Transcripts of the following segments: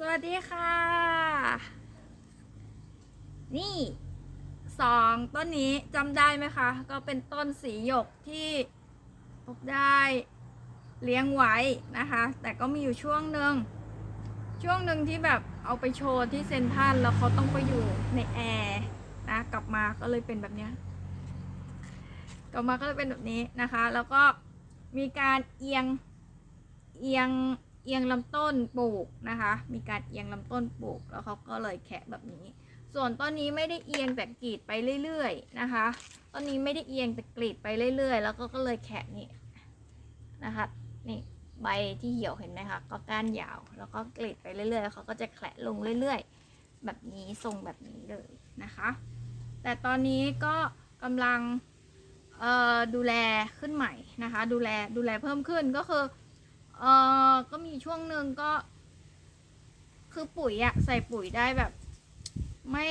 สวัสดีค่ะ นี่สองต้นนี้จำได้ไหมคะ ก็เป็นต้นสีหยกที่พบได้เลี้ยงไว้นะคะ แต่ก็มีอยู่ช่วงหนึ่งช่วงหนึ่งที่แบบเอาไปโชว์ที่เซนทัลแล้วเขาต้องไปอยู่ในแอร์นะกลับมาก็เลยเป็นแบบนี้กลับมาก็เลยเป็นแบบนี้นะคะ แล้วก็มีการเอียงเอียง เอียงลำต้นปลูกนะคะ มีการเอียงลำต้นปลูกแล้วเขาก็เลยแคะแบบนี้ ส่วนต้นนี้ไม่ได้เอียงแต่กรีดไปเรื่อยๆนะคะ ต้นนี้ไม่ได้เอียงแต่กรีดไปเรื่อยๆ แล้วก็ก็เลยแคะนี่นะคะนี่ใบที่เหี่ยวเห็นไหมคะก็ก้านยาว แล้วก็กรีดไปเรื่อยๆเขาก็จะแคะลงเรื่อย ๆ แบบนี้ทรงแบบนี้เลยนะคะ แต่ตอนนี้ก็กำลังดูแลขึ้นใหม่นะคะ ดูแลดูแลเพิ่มขึ้นก็คือ เออก็มีช่วงหนึ่งก็ คือปุ๋ยอะใส่ปุ๋ยได้แบบ ไม่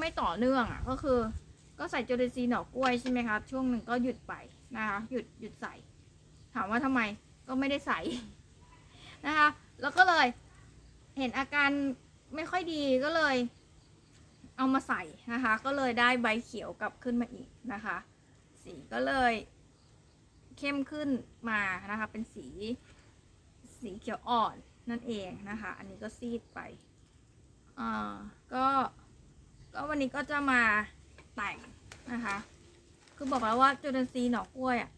ไม่ต่อเนื่องอะก็คือ ก็ใส่จุลินทรีย์หน่อกล้วยใช่ไหมคะช่วงหนึ่งก็หยุดไปนะคะหยุดหยุดใส่ ถามว่าทำไมก็ไม่ได้ใส่นะคะ แล้วก็เลย เห็นอาการไม่ค่อยดีก็เลย เอามาใส่นะคะ ก็เลยได้ใบเขียวกลับขึ้นมาอีกนะคะ สีก็เลยเข้มขึ้นมานะคะ เป็นสี สีเขียวอ่อนนั่นเองนะคะ อันนี้ก็ซีดไปอ่าก็ก็วันนี้ก็จะมาแต่งนะคะ คือบอกแล้วว่าจุลินทรีย์หนอกล้วยอะ่ะ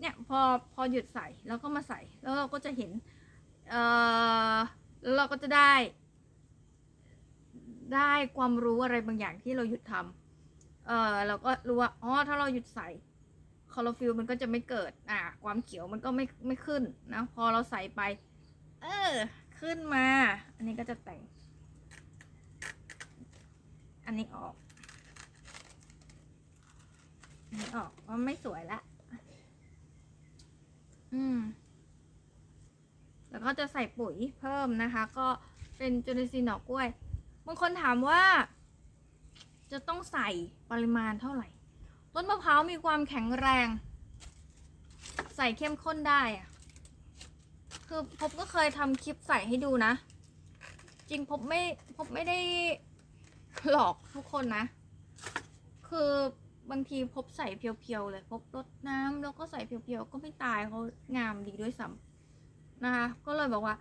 เนี่ยพอพอหยุดใส่แล้วก็มาใส่แล้วเราก็จะเห็นเอ่อแล้วเราก็จะได้ ได้ความรู้อะไรบางอย่างที่เราหยุดทำเออเราก็รู้ว่าอ๋อถ้าเราหยุดใส่ คลอโรฟิลมันก็จะไม่เกิด อ่า ความเขียวมันก็ไม่ไม่ขึ้นนะ พอเราใส่ไป เออ ขึ้นมา อันนี้ก็จะแต่ง อันนี้ออก อันนี้ออกมันไม่สวยละ อืม แล้วก็จะใส่ปุ๋ยเพิ่มนะคะ ก็เป็นจุลินทรีย์หน่อกล้วย บางคนถามว่า จะต้องใส่ปริมาณเท่าไหร่ ต้นมะพร้าวมีความแข็งแรง ใส่เข้มข้นได้อะคือพบก็เคยทำคลิปใส่ให้ดูนะ จริงพบไม่พบไม่ได้หลอกทุกคนนะ คือบางทีพบใส่เพียวๆเลยพบรดน้ำแล้วก็ใส่เพียวๆก็ไม่ตายเขางามดีด้วยซ้ำนะคะ ก็เลยบอกว่า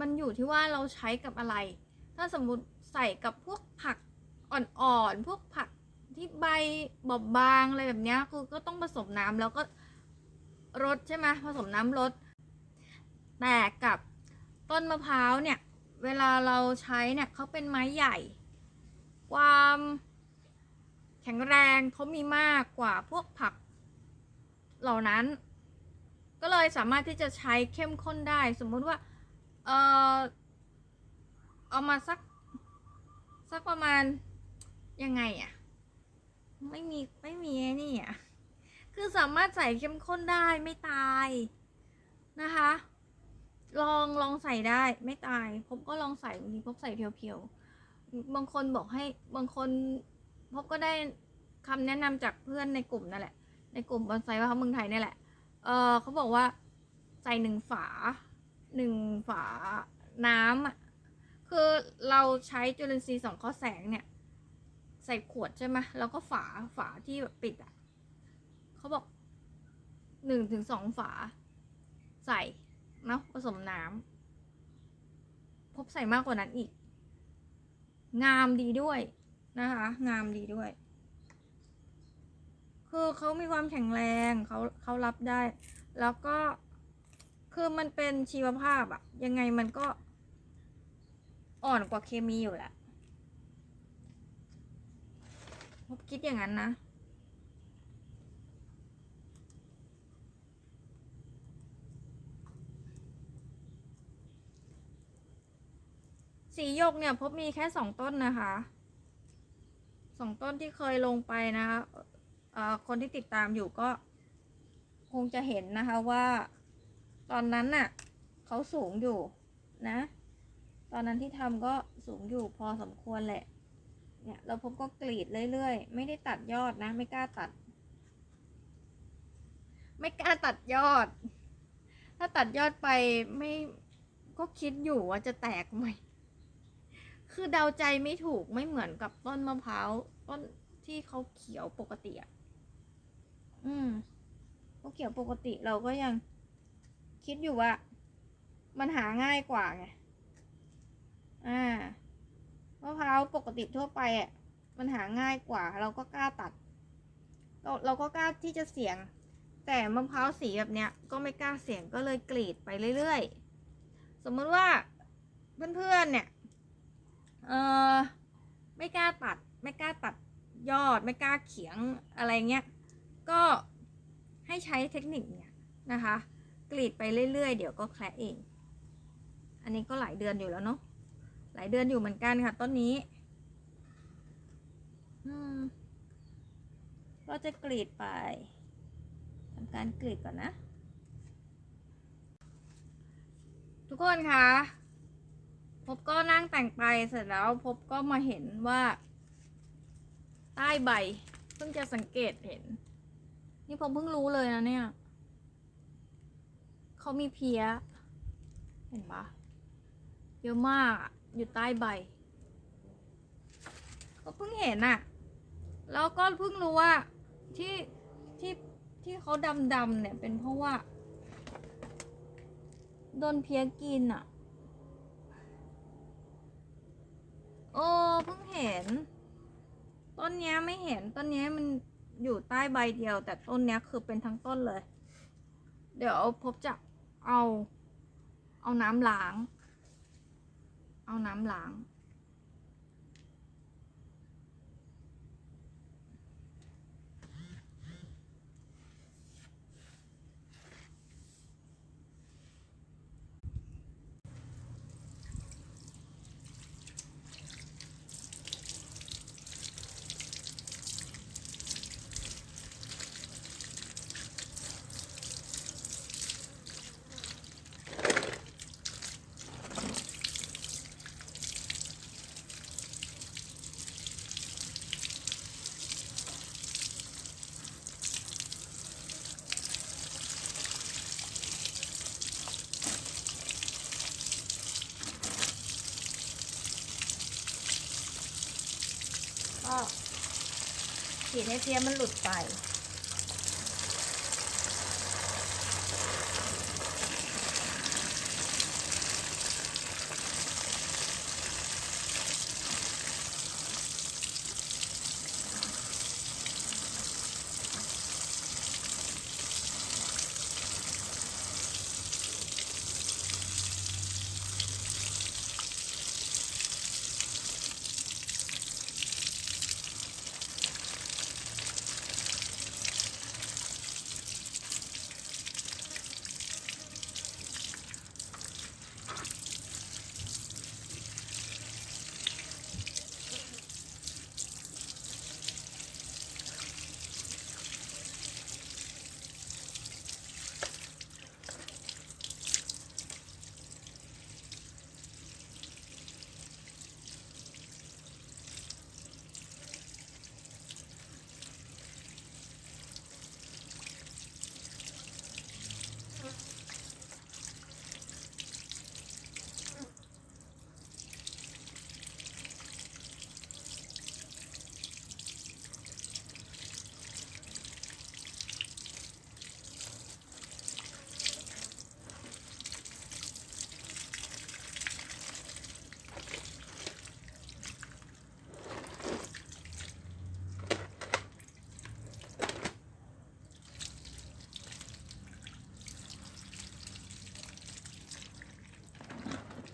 มันอยู่ที่ว่าเราใช้กับอะไร ถ้าสมมุติใส่กับพวกผักอ่อนๆพวกผัก ที่ใบบอบบางอะไรแบบเนี้ยคือก็ต้องผสมน้ำแล้วก็รดใช่ไหมผสมน้ำรดแต่กับต้นมะพร้าวเนี่ย เวลาเราใช้เนี่ยเขาเป็นไม้ใหญ่ ความแข็งแรงเขามีมากกว่าพวกผักเหล่านั้น ก็เลยสามารถที่จะใช้เข้มข้นได้ สมมุติว่า เออเอามาสัก สักประมาณยังไงอะ ไม่มีไม่มีไอ้นี่อะคือสามารถใส่เข้มข้นได้ไม่ตายนะคะ ลองลองใส่ได้ไม่ตายพบก็ลองใส่บางทีพบใส่เพียวๆบางคนบอกให้บางคนพบก็ได้คำแนะนำจากเพื่อนในกลุ่มนั่นแหละ ในกลุ่มบอนไซว่าเขาเมืองไทยนี่แหละเออเขาบอกว่าใส่หนึ่งฝาหนึ่งฝาน้ำอะคือเราใช้จุลินทรีย์สองข้อแสงเนี่ย ใส่ขวดใช่ไหมแล้วก็ฝาฝาที่แบบปิดอะเขาบอกหนึ่งถึงสองฝา ใส่เนาะผสมน้ำพบใส่มากกว่านั้นอีก งามดีด้วยนะคะ งามดีด้วย คือเขามีความแข็งแรงเขาเขารับได้ แล้วก็คือมันเป็นชีวภาพอะยังไงมันก็อ่อนกว่าเคมีอยู่แหละผม คิดอย่างนั้นนะ สีหยกเนี่ยพบมีแค่สองต้นนะคะสองต้นที่เคยลงไปนะคะคนที่ติดตามอยู่ก็คงจะเห็นนะคะว่าตอนนั้นน่ะเขาสูงอยู่นะ ตอนนั้นที่ทำก็สูงอยู่พอสมควรแหละ เนี่ยเราพบก็กรีดเรื่อยๆ ไม่ได้ตัดยอดนะ ไม่กล้าตัด ไม่กล้าตัดยอด ถ้าตัดยอดไปไม่ก็คิดอยู่ว่าจะแตกไหม คือเดาใจไม่ถูกไม่เหมือนกับต้นมะพร้าวต้นที่เขาเขียวปกติอะ อืมเขาเขียวปกติเราก็ยังคิดอยู่ว่า มันหาง่ายกว่าไง อ่า มะพร้าวปกติทั่วไปอะมันหาง่ายกว่า เราก็กล้าตัด เราเราก็กล้าที่จะเสี่ยง แต่มะพร้าวสีแบบเนี้ยก็ไม่กล้าเสี่ยงก็เลยกรีดไปเรื่อยๆ สมมติว่าเพื่อนๆเนี่ยเออไม่กล้าตัด ไม่กล้าตัดยอดไม่กล้าเขียงอะไรเงี้ยก็ให้ใช้เทคนิคเนี่ยนะคะ กรีดไปเรื่อยๆ เดี๋ยวก็แคละเอง อันนี้ก็หลายเดือนอยู่แล้วเนาะ หลายเดือนอยู่เหมือนกันค่ะ ต้นนี้ ก็จะกรีดไปทำการกรีดก่อนนะ ทุกคนคะพบก็นั่งแต่งไปเสร็จแล้วพบก็มาเห็นว่า ใต้ใบ เพิ่งจะสังเกตเห็น นี่ผมเพิ่งรู้เลยนะเนี่ยเขามีเพี้ย เห็นปะเยอะมาก อยู่ใต้ใบ ก็เพิ่งเห็นอะแล้วก็เพิ่งรู้ว่าที่ที่ที่เขาดำดำเนี่ยเป็นเพราะว่าโดนเพี้ยกินอะโอ้เพิ่งเห็น ต้นเนี้ยไม่เห็นต้นเนี้ยมันอยู่ใต้ใบเดียว แต่ต้นเนี้ยคือเป็นทั้งต้นเลย เดี๋ยวพบจะเอา เอาน้ำล้าง เอาน้ำล้าง ก็ ฉีดให้เทียมมันหลุดไป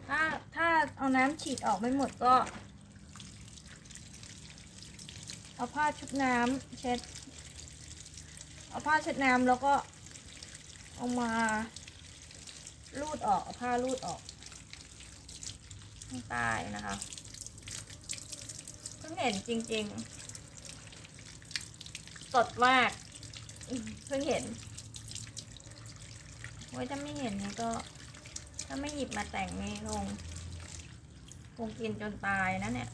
ถ้าถ้า เอาน้ำฉีดออกไม่หมดก็ เอาผ้าชุบน้ำเช็ด เอาผ้าเช็ดน้ำแล้วก็เอามาลูดออกเอาผ้าลูดออกข้างใต้นะคะเพิ่งเห็นจริง ๆ สดมากเพิ่งเห็นโอ้ยถ้าไม่เห็นนี่ก็ ถ้าไม่หยิบมาแต่งนี่คง คงกินจนตายนะเนี่ย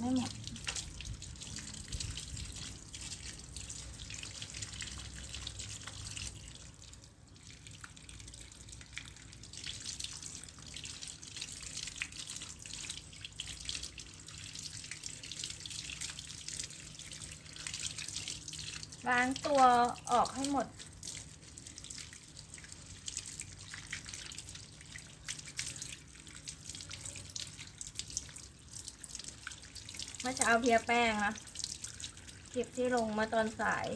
ไม่หมดล้างตัวออกให้หมด เมื่อเช้าเพียแป้งนะคลิปที่ลงมาตอนสาย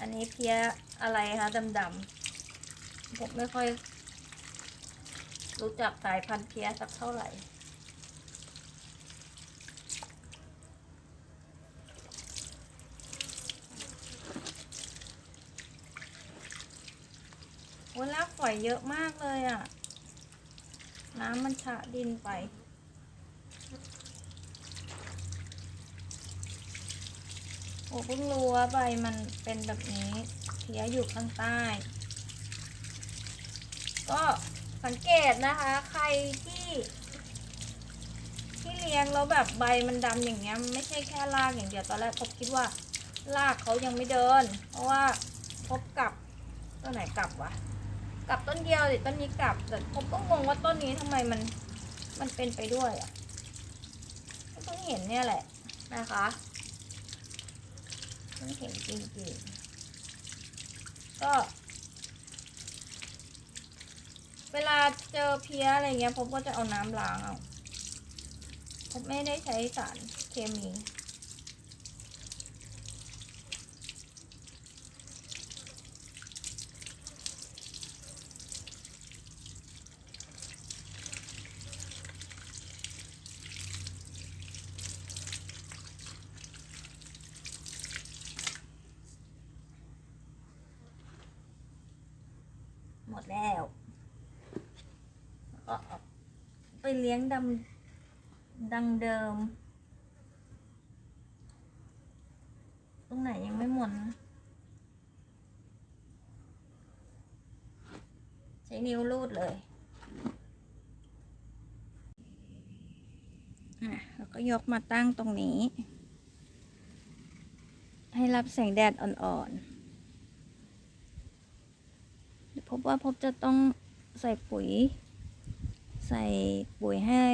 อันนี้เพียอะไรคะดำๆผมไม่ค่อย รู้จักสายพันธุ์เพียสักเท่าไหร่โอ้ยลากฝอยเยอะมากเลยอะ่ะ น้ำมันฉะดินไป โอ้เพิ่งรู้ว่าใบมันเป็นแบบนี้ เพียอยู่ข้างใต้ ก็สังเกตนะคะ ใครที่ ที่เลี้ยงแล้วแบบใบมันดำอย่างเงี้ย ไม่ใช่แค่รากอย่างเดียวตอนแรกพบคิดว่ารากเขายังไม่เดิน เพราะว่าพบกับต้นไหนกลับวะกลับต้นเดียวดิต้นนี้กลับแต่พบก็งงว่าต้นนี้ทำไมมันมันเป็นไปด้วยอะเพิ่งเห็นเนี่ยแหละนะคะ เพิ่งเห็นจริงๆ ก็ เวลาเจอเพี้ยอะไรเงี้ยผมก็จะเอาน้ำล้างเอาผมไม่ได้ใช้สารเคมีดแล้ว ก็เอาไป เลี้ยงดำดังเดิม ตรงไหนยังไม่หมดนะใช้นิ้วรูดเลยแล้วก็ยกมาตั้งตรงนี้ ให้รับแสงแดดอ่อนๆพบว่าพบจะต้องใส่ปุ๋ย ใส่ปุ๋ยให้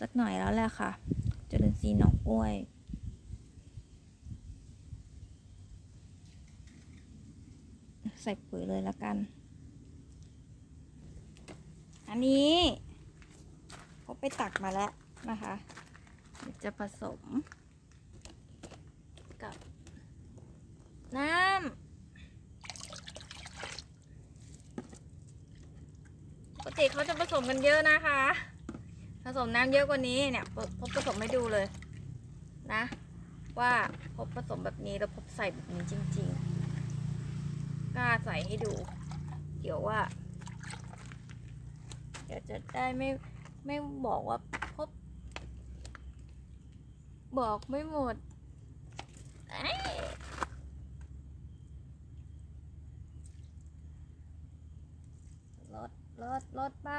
สักหน่อยแล้วแหละค่ะจุลินทรีย์หนองกล้วยใส่ปุ๋ยเลยละกัน อันนี้พบไปตักมาแล้วนะคะเดี๋ยวจะผสม กับ น้ำ ปกติเขาจะผสม กันเยอะนะคะ ผสมน้ำเยอะกว่านี้เนี่ยพบผสมให้ดูเลยนะ ว่าพบผสมแบบนี้แล้วพบใส่แบบนี้จริง ๆ กล้าใส่ให้ดู เดี๋ยวว่า เดี๋ยวจะได้ไม่ไม่บอกว่าพบ บอกไม่หมดเอ้ย ลดลดลดไป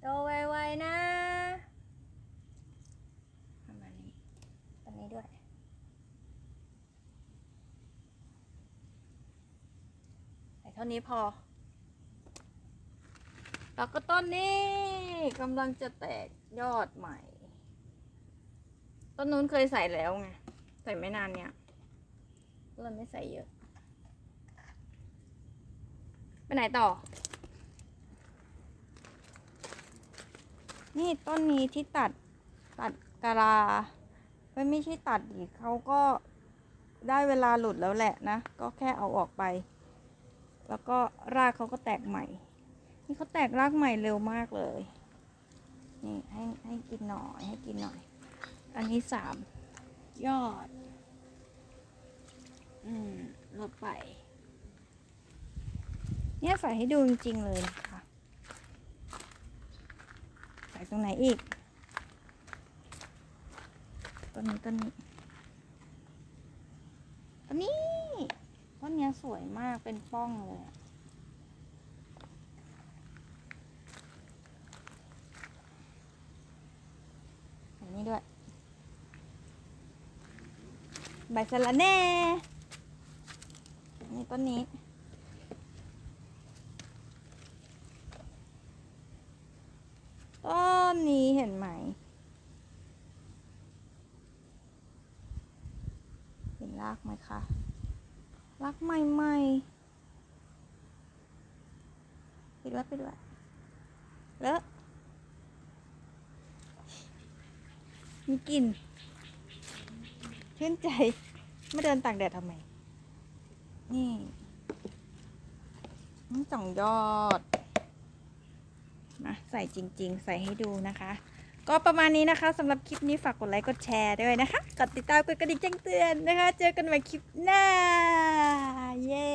โตไวๆนะประมาณนี้ตัวนี้ด้วย ใส่เท่านี้พอแล้วก็ต้นนี้กำลังจะแตกยอดใหม่ ต้นนู้นเคยใส่แล้วไง ใส่ไม่นานเนี่ยก็เลยไม่ใส่เยอะ ไปไหนต่อ นี่ต้นนี้ที่ตัดตัดกะลาไม่ไม่ใช่ตัดดิเขาก็ได้เวลาหลุดแล้วแหละนะ ก็แค่เอาออกไป แล้วก็รากเขาก็แตกใหม่ นี่เขาแตกรากใหม่เร็วมากเลย นี่ให้ให้กินหน่อยให้กินหน่อย อันนี้สามยอด อืมลดไป เนี่ยใส่ให้ดูจริงๆเลยนะคะใส่ตรงไหนอีกต้นนี้ต้นนี้ต้นนี้ต้นเนี้ย สวยมากเป็นป้องเลยอันนี้ด้วย ใบสละแน่ นี่ต้นนี้ต้นนี้เห็นไหม เห็นรากไหมคะ ๆปิดไปดไว้เลอะมีกลิ่นชื่นใจไม่เดินตากแดดทำไม นี่นี่สองยอดนะใส่จริง ๆ ใส่ให้ดูนะคะ ก็ประมาณนี้นะคะสำหรับคลิปนี้ฝากกดไลค์กดแชร์ด้วยนะคะ กดติดตามกดกระดิ่งแจ้งเตือนนะคะ เจอกันใหม่คลิปหน้า เย้